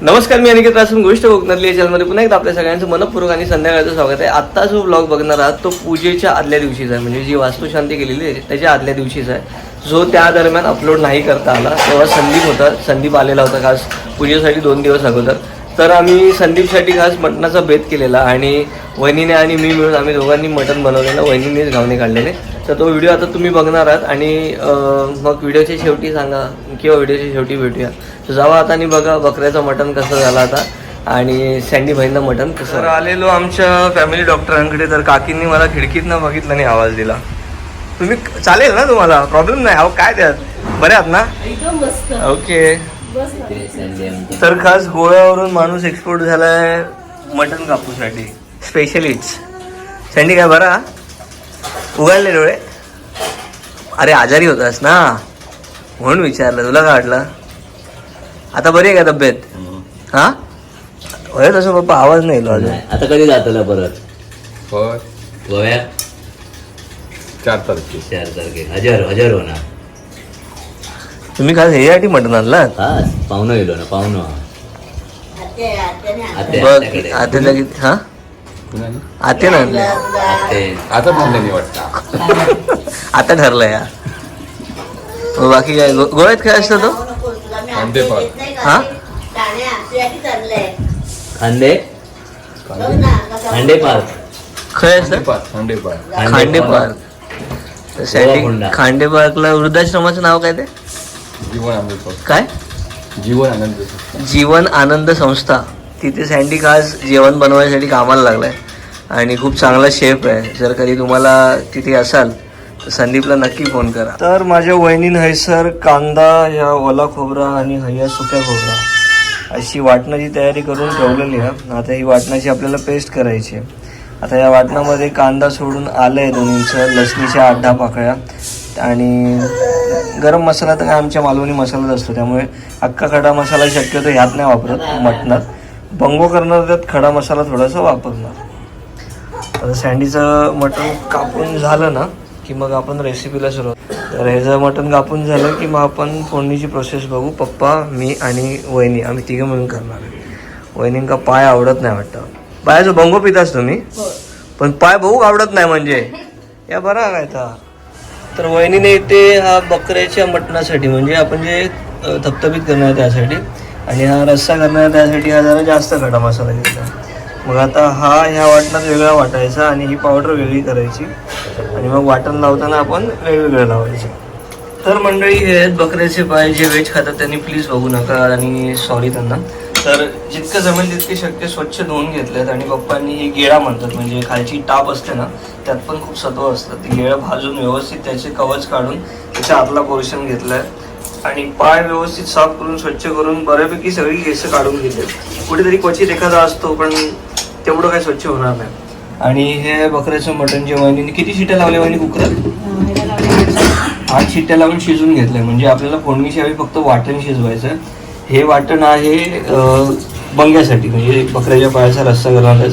नमस्कार मी अनिकेत असून गोष्ट कोकणातली या चॅनलमध्ये पुन्हा एकदा आपल्या सगळ्यांचं मनपूर्वक आणि संध्याकाळचं स्वागत आहे. आत्ता जो ब्लॉग बघणार आहात तो पूजेच्या आदल्या दिवशीचा आहे. म्हणजे जी वास्तुशांती केलेली आहे त्याच्या आदल्या दिवशीचा आहे. जो त्या दरम्यान अपलोड नाही करता आला तेव्हा संदीप होता. संदीप आलेला होता खास पूजेसाठी दोन दिवस अगोदर. तर आम्ही संदीपसाठी खास मटणाचा बेत केलेला आणि वहिनीने आणि मी मिळून आम्ही दोघांनी मटण बनवलेलं वहिनीनेच घावणे काढलेले. तर तो व्हिडिओ आता तुम्ही बघणार आहात आणि मग व्हिडिओच्या शेवटी सांगा किंवा व्हिडिओच्या शेवटी भेटूया. तर जावा आता आणि बघा बकऱ्याचं मटण कसं झालं आता आणि सँडी भाईंना मटण कसं तर आलेलो आमच्या फॅमिली डॉक्टरांकडे तर काकींनी मला खिडकीतनं बघितलं आणि आवाज दिला. तुम्ही चालेल ना तुम्हाला? प्रॉब्लेम नाही. अहो काय त्यात? बरे आहात ना? एकदम मस्त. ओके. तर खास गोव्यावरून माणूस एक्सपोर्ट झालाय मटन कापूसाठी. स्पेशलीच सँडी काय बरा? उघडले डोळे? अरे आजारी होतास ना? म्हणून विचारलं तुला काय वाटलं? आता बरी आहे का तब्येत? हा? होय तसं पप्पा आवाज नाही येलो अजून. आता कधी जातला परत? होय. चार तारखे. चार तारखे. हजार हजार होणार. तुम्ही खास ह्यासाठी मटन आणलात? हा पाहुणं गेलो ना पाहुणं. आत्याने बघ आत्याकडे. आता लगेच हा? आते ना. आता. म्हणलं वाटतं. आता ठरलं या बाकी काय गो- गोव्यात काय असतं तो? नको, तुला मी अंडे आते पाव. देत नाही का? हा? खांडे पार्क खय असतं खांडे पार्क सँडी गोवाकोंडा. खांडे पार्कला वृद्धाश्रमाचं नाव काय ते? जीवन आनंद काय? जीवन आनंद जीवन आनंद संस्था. तिथे सँडी खास जेवण बनवायसाठी कामाला लागलाय. आणि खूप चांगला शेफ आहे. जर कधी तुम्हाला तिथे असाल तर संदीपला नक्की फोन करा. तर माझ्या वहिनीन हैसर कांदा ह्या ओला खोबरा आणि हया सुक्या खोबरा अशी वाटणाची तयारी करून ठेवलेली आहे आता ही वाटणाची आपल्याला पेस्ट करायची आहे. आता या वाटणामध्ये कांदा सोडून आलं आहे दोन इंच लसणीच्या आठ दहा पाकळ्या आणि गरम मसाला तर काय आमच्या मालवणी मसालाच असतो. त्यामुळे अख्खा खडा मसाला शक्यतो ह्यात नाही वापरत मटणात. बंगो करणार त्यात खडा मसाला थोडासा वापरणार. आता सँडीचं मटण कापून झालं ना की मग आपण रेसिपीला सुरुवात. तर ह्याचं मटण कापून झालं की मग आपण फोडणीची प्रोसेस बघू. पप्पा मी आणि वहिनी आम्ही तिघं मिळून करणार वहिनींका पाय आवडत नाही वाटतं. पायाचं बंगो पितास तुम्ही पण पाय बघू आवडत नाही म्हणजे. या बरा काय था तर वहिनीने इथे हा बकऱ्याच्या मटणासाठी म्हणजे आपण जे थपथपीत करणार त्यासाठी आणि हा रस्सा करणार त्यासाठी हा जरा जास्त खडा मसाला घेतला. मग आता हा ह्या वाटणात वेगळा वाटायचा आणि ही पावडर वेगळी करायची. आणि मग वाटण लावताना आपण वेगवेगळं लावायचे. तर मंडळी हे आहेत बकऱ्याचे पाय. जे व्हेज खातात त्यांनी प्लीज बघू नका आणि सॉरी त्यांना. तर जितकं जमेल तितके शक्य स्वच्छ धुवून घेतलेत आणि पप्पांनी ही गेळा म्हणतात. म्हणजे खालची टाप असते ना त्यात पण खूप सत्व असतं ती गेळं भाजून व्यवस्थित त्याचे कवच काढून त्याच्या आतला पोर्शन घेतलाय. आणि पाय व्यवस्थित साफ करून स्वच्छ करून बऱ्यापैकी सगळी केस काढून घेतले कुठेतरी क्वचित एखादा असतो पण तेवढं काही स्वच्छ होणार नाही. आणि हे बकऱ्याचं मटण जे वहिनीने किती शिट्या लावल्या वहिनी कुकरात? आठ शिट्या लावून शिजून घेतलंय. म्हणजे आपल्याला फोडणीच्या वेळी फक्त वाटण शिजवायचं. हे वाटण आहे बंग्यासाठी म्हणजे बकऱ्याच्या पायाचा रस्सा करणार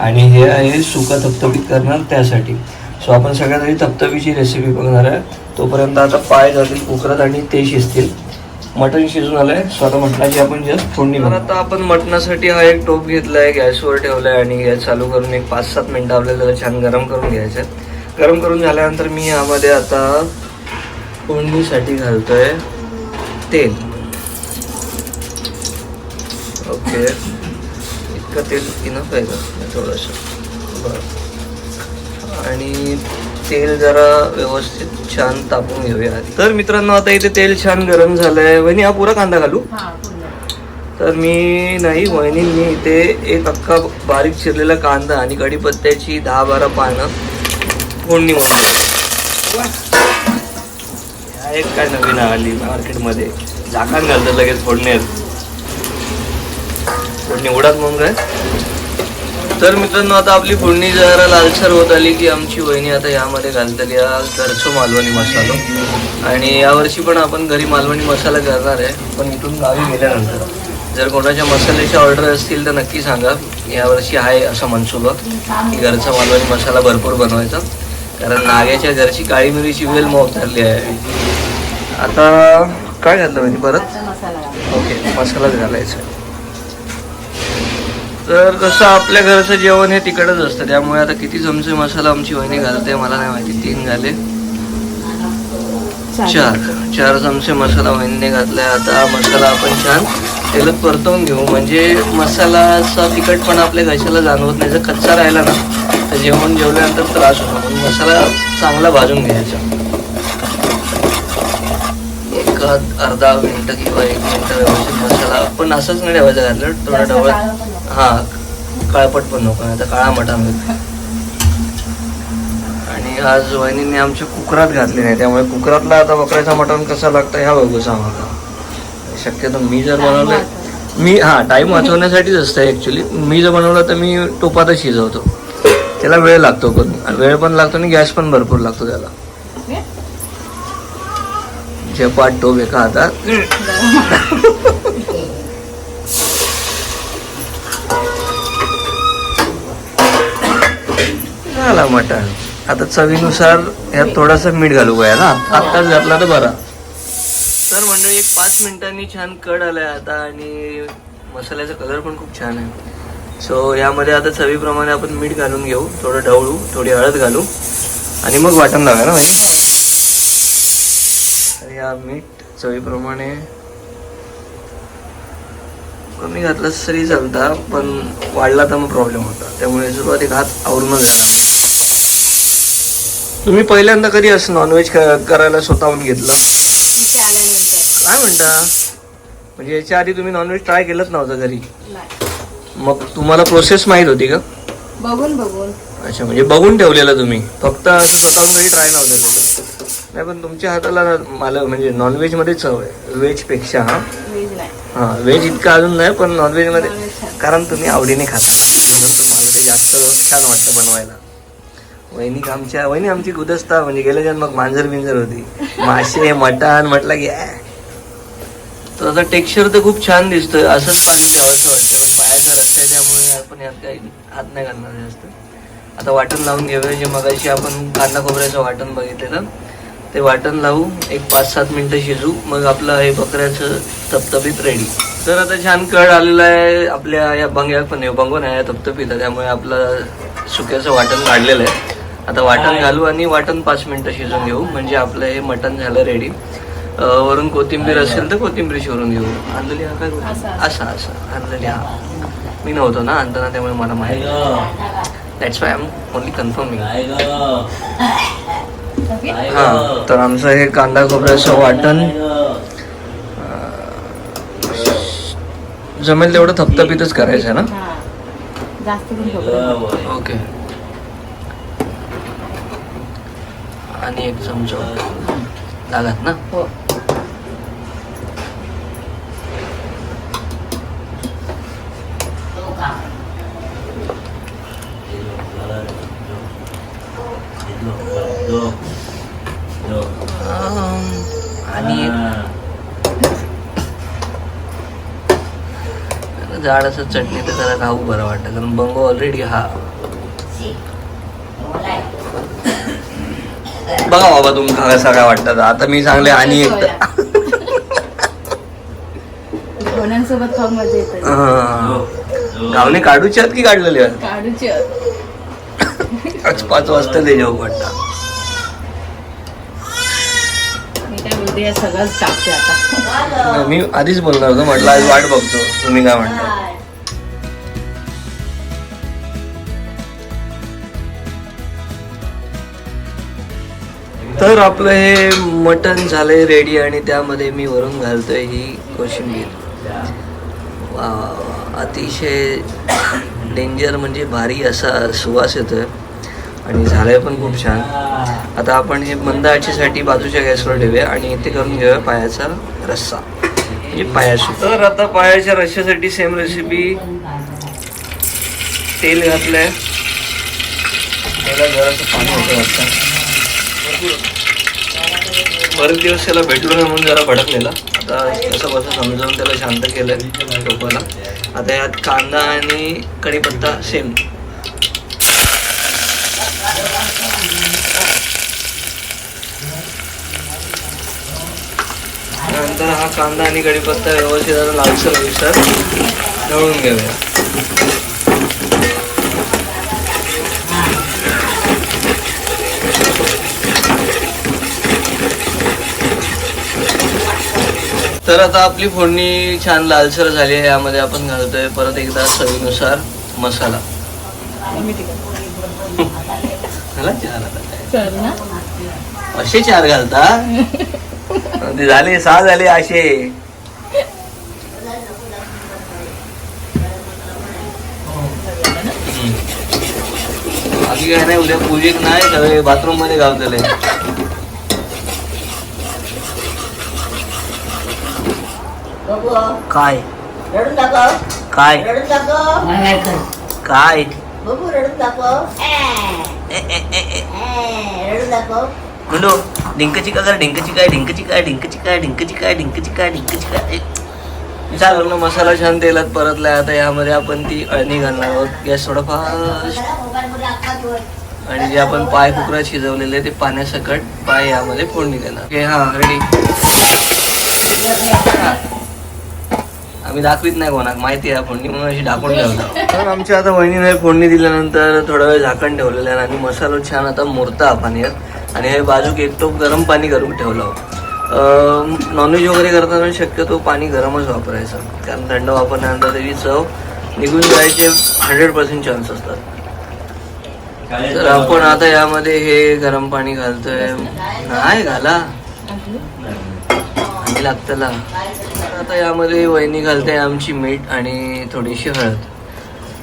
आणि हे आहे सुका थपथपीत करणार त्यासाठी. सो आपण सगळ्यात आधी थपथपीची रेसिपी बघणार आहे तोपर्यंत आता पाय जातील कुकरात आणि ते शिजतील. मटण शिजून आलंय. सो आता मटणाची आपण जस्ट फोडणी तर आता आपण मटणासाठी हा एक टोप घेतलाय गॅसवर ठेवलाय आणि गॅस चालू करून एक पाच सात मिनिटं आपल्याला छान गरम करून घ्यायचं. गरम करून झाल्यानंतर मी यामध्ये आता फोडणीसाठी घालतोय तेल. ओके. इतकं तेल इनफ आहे का? थोडंसं. बरं. आणि तेल जरा व्यवस्थित छान तापून घेऊया. तर मित्रांनो आता इथे तेल छान गरम झालंय. वहिनी हा पुरा कांदा घालू? हा. तर मी नाही वहिनी मी इथे एक अख्खा बारीक चिरलेला कांदा आणि कढीपत्त्याची दहा बारा पानं फोडणी ह्या एक काय नवीन आली मार्केटमध्ये. झाकण घालतात लगेच फोडण्यात फोडणी उडात मग काय? तर मित्रांनो आता आपली फोडणी जरा लालसर होत आली की आमची वहिनी आता यामध्ये घालतली या घरचं मालवणी मसालो. आणि यावर्षी पण आपण घरी मालवणी मसाला करणार आहे. पण इथून गावी गेल्यानंतर. जर कोणाच्या मसाल्याच्या ऑर्डर असतील तर नक्की सांगा. यावर्षी आहे असं मनसुबा. की घरचा मालवणी मसाला भरपूर बनवायचा. कारण नाग्याच्या घरची काळी मिरीची वेल मोगतारली आहे. आता काय घातलं म्हणजे परत. ओके मसालाच घालायचा तर कसं आपल्या घरचं जेवण हे तिकडच असतं. त्यामुळे आता किती चमचे मसाला आमची वहिनी घालते मला नाही माहिती. तीन घाले चार. चार चमचे मसाला वहिनीने घातलाय. आता हा मसाला आपण छान तेलात परतवून घेऊ. म्हणजे मसालाचा तिखटपणा आपल्या घशाला जाणवत नाही. जर कच्चा राहिला ना तर जेवण जेवल्यानंतर त्रास होतो. म्हणून मसाला चांगला भाजून घ्यायचा. एक अर्धा मिनिट किंवा एक मिनिट व्यवस्थित मसाला. पण असंच नाही ठेवायचा घातलं. थोडा डवळ हा काळपट पण नको आता काळा मटा मिळतो आणि आज वहिनीने आमच्या कुकरात घातले नाही त्यामुळे कुकरातला आता बकऱ्याचा मटण कसा लागतं ह्या बघू सांगा. शक्यतो मी जर बनवलं मी हा टाईम वाचवण्यासाठीच असतं ॲक्च्युली मी जर बनवलं तर मी टोपातच शिजवतो. त्याला वेळ लागतो पण. वेळ पण लागतो आणि गॅस पण भरपूर लागतो त्याला. जे पाठ टोप एका हातात झाला मटण. आता चवीनुसार यात थोडासा मीठ घालू पाहिजे ना आत्ताच घातला तर बरा. तर मंडळी एक पाच मिनिटांनी छान कड आलाय आता आणि मसाल्याचा कलर पण खूप छान आहे. सो यामध्ये आता चवीप्रमाणे आपण मीठ घालून घेऊ. थोडं ढवळू थोडी हळद घालू. आणि मग वाटण लावूया ना भाई? या मीठ चवीप्रमाणे कमी घातलं तरी चालता पण वाढला तर मग प्रॉब्लेम होता. त्यामुळे सुरुवातीक हात आवरूनच घाला तुम्ही पहिल्यांदा कधी असं नॉनव्हेज करायला स्वतःहून घेतलं? काय म्हणता? म्हणजे याच्या आधी तुम्ही नॉनव्हेज ट्राय केलंच नव्हतं घरी. मग तुम्हाला प्रोसेस माहीत होती का? बघून बघून. अच्छा म्हणजे बघून ठेवलेलं तुम्ही. फक्त असं स्वतःहून घरी ट्राय नव्हतं केलं. नाही पण तुमच्या हाताला मला म्हणजे नॉनव्हेजमध्ये चव आहे. व्हेजपेक्षा हा? वेज नाही. हा व्हेज इतकं अजून नाही पण नॉनव्हेजमध्ये Non-veg छान. कारण तुम्ही आवडीने खाता. म्हणून तुम्हाला ते जास्त छान वाटतं बनवायला. वहिनी आमच्या वहिनी आमची गुदस्ता म्हणजे गेल्या मग मांजर बिंजर होती. मासे मटण म्हटलं की तर आता टेक्स्चर तर खूप छान दिसतोय. असंच पाणी ठेवायचं वाटतं पण पायाचा रस्ता आहे त्यामुळे आपण यात काही हात नाही घालणार जास्त. आता वाटण लावून घेऊया जे मगाशी आपण कांदा खोबऱ्याचं वाटण बघितलेलं. ते वाटण लावू एक पाच सात मिनटं शिजू मग आपलं हे बकऱ्याचं तपतपीत रेडी तर आता छान कळ आलेला आहे आपल्या या बंग्या पण आहे बंगो नाही तपतपीत त्यामुळे आपलं सुक्याचं वाटण काढलेलं आहे. आता वाटण घालू आणि वाटण पाच मिनिटं शिजून घेऊ. म्हणजे आपलं हे मटण झालं रेडी वरून कोथिंबीर असेल तर कोथिंबीर शिवरून घेऊ. आणलेली हा काय असं. असा आणलेली हा. मी नव्हतो ना आणताना त्यामुळे मला माहिती that's why am only confirming हा तर आमचं हे कांदा खोबऱ्याचं वाटण. जमेल तेवढं थपथपीतच करायचं आहे ना? जास्त करून खोबरं. ओके आणि एक चमचा लागत ना? हो. आणि जाड असं चटणी तर जरा खाऊ बरं वाटतं कारण बंगो ऑलरेडी हा बघा बाबा तुमका कसा काय वाटतं आता मी चांगले आणि एक मजा येते. गावने काढूचे आहेत की काढलेले आहेत काढूची आज पाच वाजता ते जेवू वाटतं मी काय बोलते या सगळंच टाकते आता. मी आधीच बोलणार होतो म्हटलं आज वाट बघतो. तुम्ही काय म्हणता? तर आपलं हे मटन झालंय रेडी आणि त्यामध्ये मी वरून घालतोय ही कोशिंबीर. अतिशय डेंजर म्हणजे भारी असा सुवास येतोय. आणि झालंय पण खूप छान. आता आपण हे मंद आचीसाठी बाजूच्या गॅसवर ठेवूया आणि इथे करून घेऊया पायाचा रस्सा. म्हणजे पायाशी. तर आता पायाच्या रश्श्यासाठी सेम रेसिपी तेल घातलंय. त्याला जरासं पाणी होतं वाटतं बरेच दिवस त्याला भेटलो नाही म्हणून जरा भडकलेला. आता कसं कसं समजावून त्याला शांत केलं टोपाला आता यात कांदा आणि कढीपत्ता सेम नंतर हा कांदा आणि कढीपत्ता व्यवस्थित आता लालसर होईसर तळून घेऊया. तर आता आपली फोडणी छान लालसर झाली आहे यामध्ये आपण घालतोय. परत एकदा चवीनुसार मसाला. झाला चार आता. असे चार घालता? ते झाले सहा झाले असे. बाकी काय नाही उद्या पूजेक नाही सगळे बाथरूममध्ये गावतले काय? रडून दाखव. काय? रडून दाखव. काय? बघू रडून दाखव. ए, ए, ए, ए, रडून दाखव. गुंडो डिंकची का कर डिंकची काय डिंकची काय डिंकची काय डिंकची काय डिंकची काय डिंकची काय? चालू मसाला छान तेलात परतलाय. आता यामध्ये आपण ती अळणी घालणार आहोत. गॅस थोडा फास्ट. आणि जे आपण पाय कुकरात शिजवलेले ते पाण्यासकट पाय यामध्ये फोडणी देणार. ओके हा रेडी आम्ही दाखवीत नाही कोणाक माहिती आहे फोडणी म्हणून अशी ढाकून ठेवतो. तर आमच्या आता वहिनीने फोडणी दिल्यानंतर थोडा वेळ झाकण ठेवलेलं आहे आणि मसाला छान आता मुरता पाण्यात आणि हे बाजूक एक टोप गरम पाणी करून ठेवलं. नॉनव्हेज वगैरे करताना शक्यतो पाणी गरमच वापरायचं. कारण थंड वापरल्यानंतर त्याची चव निघून जायचे हंड्रेड पर्सेंट चान्स असतात. तर आपण आता यामध्ये हे गरम पाणी घालतोय. नाही घाला. लागतला. आता यामध्ये वहिनी घालते आमची मीठ आणि थोडीशी हळद.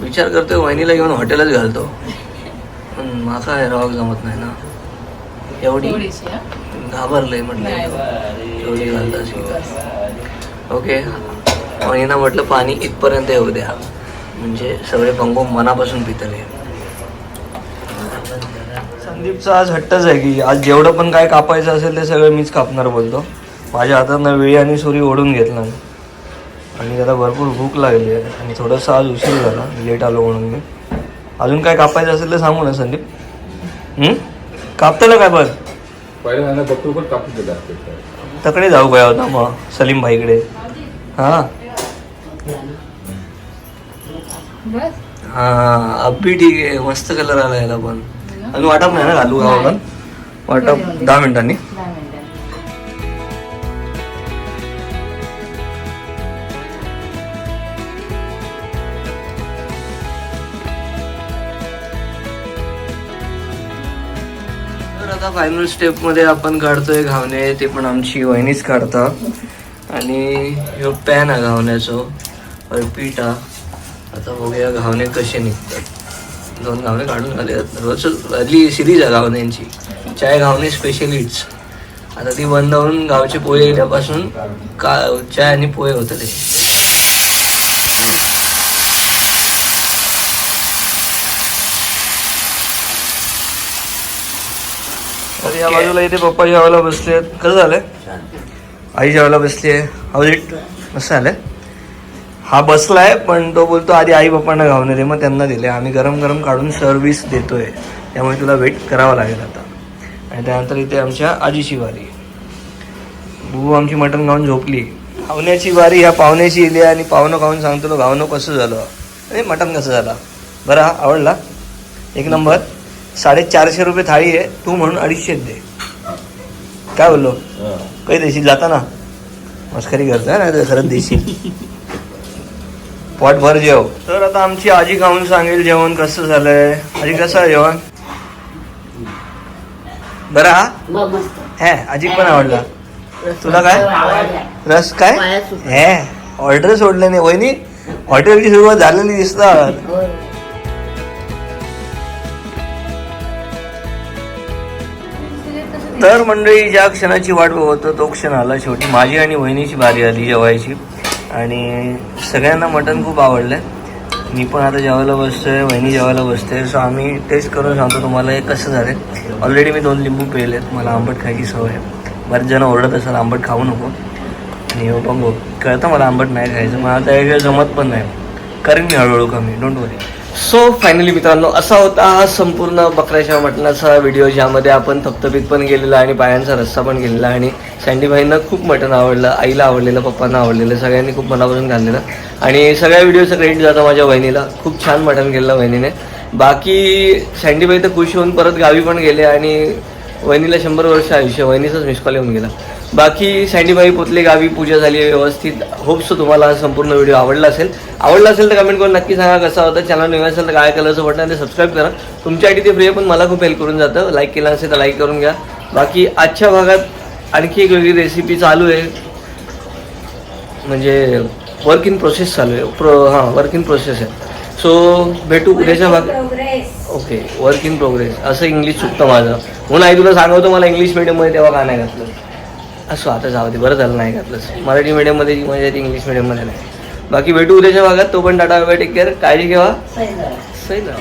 विचार करतोय वहिनीला घेऊन हॉटेलच घालतो. पण माका हे राव जमत नाही ना. एवढी? थोडीशी हा. घाबरलंय म्हटलं. एवढी घालता असेल ओके. वहिनीनं म्हटलं पाणी इथपर्यंत येऊ द्या. म्हणजे सगळे पंगो मनापासून पितले. संदीपचा आज हट्टच आहे की आज जेवढं पण काय कापायचं असेल ते सगळं मीच कापणार बोलतो. माझ्या हातातनं वेळी आणि सुरी ओढून घेतला आणि त्याला भरपूर भूक लागली आहे. आणि थोडंसं आज उशीर झाला. लेट आलो म्हणून मी. अजून काय कापायचं असेल तर सांगू ना संदीप? हम्म? कापताना काय पण? तकडे जाऊ काय होता मग सलीम भाईकडे. हा? बस. हा अब्बी ठीक आहे. मस्त कलर आला याला पण. अजून वाटप नाही ना घालू गावाला वाटप दहा मिनिटांनी. फायनल स्टेपमध्ये आपण काढतोय घावणे ते पण आमची वहिनीच काढतात. आणि ह्यो पॅन आहे घावण्याचो पीठ आता बघूया घावणे कसे निघतात. दोन घावणे काढून आले रोज हल्ली सिरीज आहे घावण्यांची. चाय घावणे स्पेशलिस्ट आता ती बंद होऊन गावचे पोहे गेल्यापासून का चाय आणि पोहे होतं ते तर या बाजूला इथे पप्पा जेवायला बसले कसं झालंय? आई जेवायला बसली आहे हाऊज इट मस्त झालंय? हा बसलाय पण तो बोलतो आधी आई पप्पांना घावणे दे मग त्यांना दिले आम्ही गरम गरम काढून सर्व्हिस देतोय. त्यामुळे तुला वेट करावा लागेल आता. आणि त्यानंतर इथे आमच्या आजीची वारी. बुबू आमची मटण खाऊन झोपली. खावण्याची वारी ह्या पाहुण्याची इली आणि पाहुणं खाऊन सांगतो तो गावणं कसं झालं. अरे मटण कसं झालं? बरं आवडला? एक नंबर. साडेचारशे रुपये थाळी आहे तू म्हणून अडीचशे दे. काय बोललो? काही देशील? जाता ना. मस्करी करता ना खरंच देशील. पोट भर जेव. तर आता आमची आजी खाऊन सांगेल जेवण कसं झालंय. आजी कसं आहे जेवण? बरं हा? हे आजी पण आवडला. तुला काय? रस काय. हे ऑर्डर सोडले नाही. वहिनी हॉटेलची सुरुवात झालेली दिसतात. तर मंडळी ज्या क्षणाची वाट बघतो तो क्षण आला शेवटी. माझी आणि वहिनीची बारी आली जेवायची. आणि सगळ्यांना मटण खूप आवडलं मी पण आता जेवायला बसतोय वहिनी जेवायला बसते सो आम्ही टेस्ट करून सांगतो तुम्हाला हे कसं झालं ऑलरेडी मी दोन लिंबू पेले आहेत मला आंबट खायची सवय आहे. बरेच जण ओरडत असाल आंबट खाऊ नको. आणि हो पण कळतं मला आंबट नाही खायचं. मला त्याशिवाय जमत पण नाही. करेन मी हळूहळू कमी डोंट वरी सो फायनली मित्रांनो असा होता हा संपूर्ण बकऱ्याच्या मटणाचा व्हिडिओ ज्यामध्ये आपण थपथपीत पण गेलेला आणि पायांचा रस्सा पण गेलेला आणि सँडीभाईंना खूप मटण आवडलं आईला आवडलेलं पप्पांना आवडलेलं सगळ्यांनी खूप मनापासून घाललेलं आणि सगळ्या व्हिडिओचं क्रेडिट जातं माझ्या वहिनीला. खूप छान मटण गेलेलं वहिनीने. बाकी सँडीभाई तर खुश होऊन परत गावी पण गेले आणि वहिनीला शंभर वर्ष आयुष्य वहिनीचाच मिस कॉल येऊन गेला. बाकी सँडीबाई पोतले गावी पूजा झाली आहे व्यवस्थित. होप्स तुम्हाला संपूर्ण व्हिडिओ आवडला असेल. आवडला असेल तर कमेंट करून नक्की सांगा कसा होता. चॅनल नवीन असेल तर काय कलरचं बटन ते सबस्क्राईब करा. तुमच्यासाठी ते फ्री आहे पण मला खूप हेल्प करून जातं. लाईक केलं असेल तर लाईक करून घ्या. बाकी आजच्या भागात आणखी एक वेगळी रेसिपी चालू आहे. म्हणजे वर्क इन प्रोसेस चालू आहे. प्रो हां वर्क इन प्रोसेस आहे. सो भेटू उद्याच्या भाग ओके वर्क इन प्रोग्रेस असं इंग्लिश चुकतं माझं. म्हणून आई तुला सांगतो मला इंग्लिश मिडियममध्ये तेव्हा का नाही घातलं? असं आता जाऊ दे बरं झालं नाही घातलं. मराठी मिडियममध्ये जी मजा येते इंग्लिश मिडियममध्ये नाही. बाकी भेटू उद्याच्या भागात तो पण टाटा बाय टेक केअर काळजी घ्या. सैन सही ना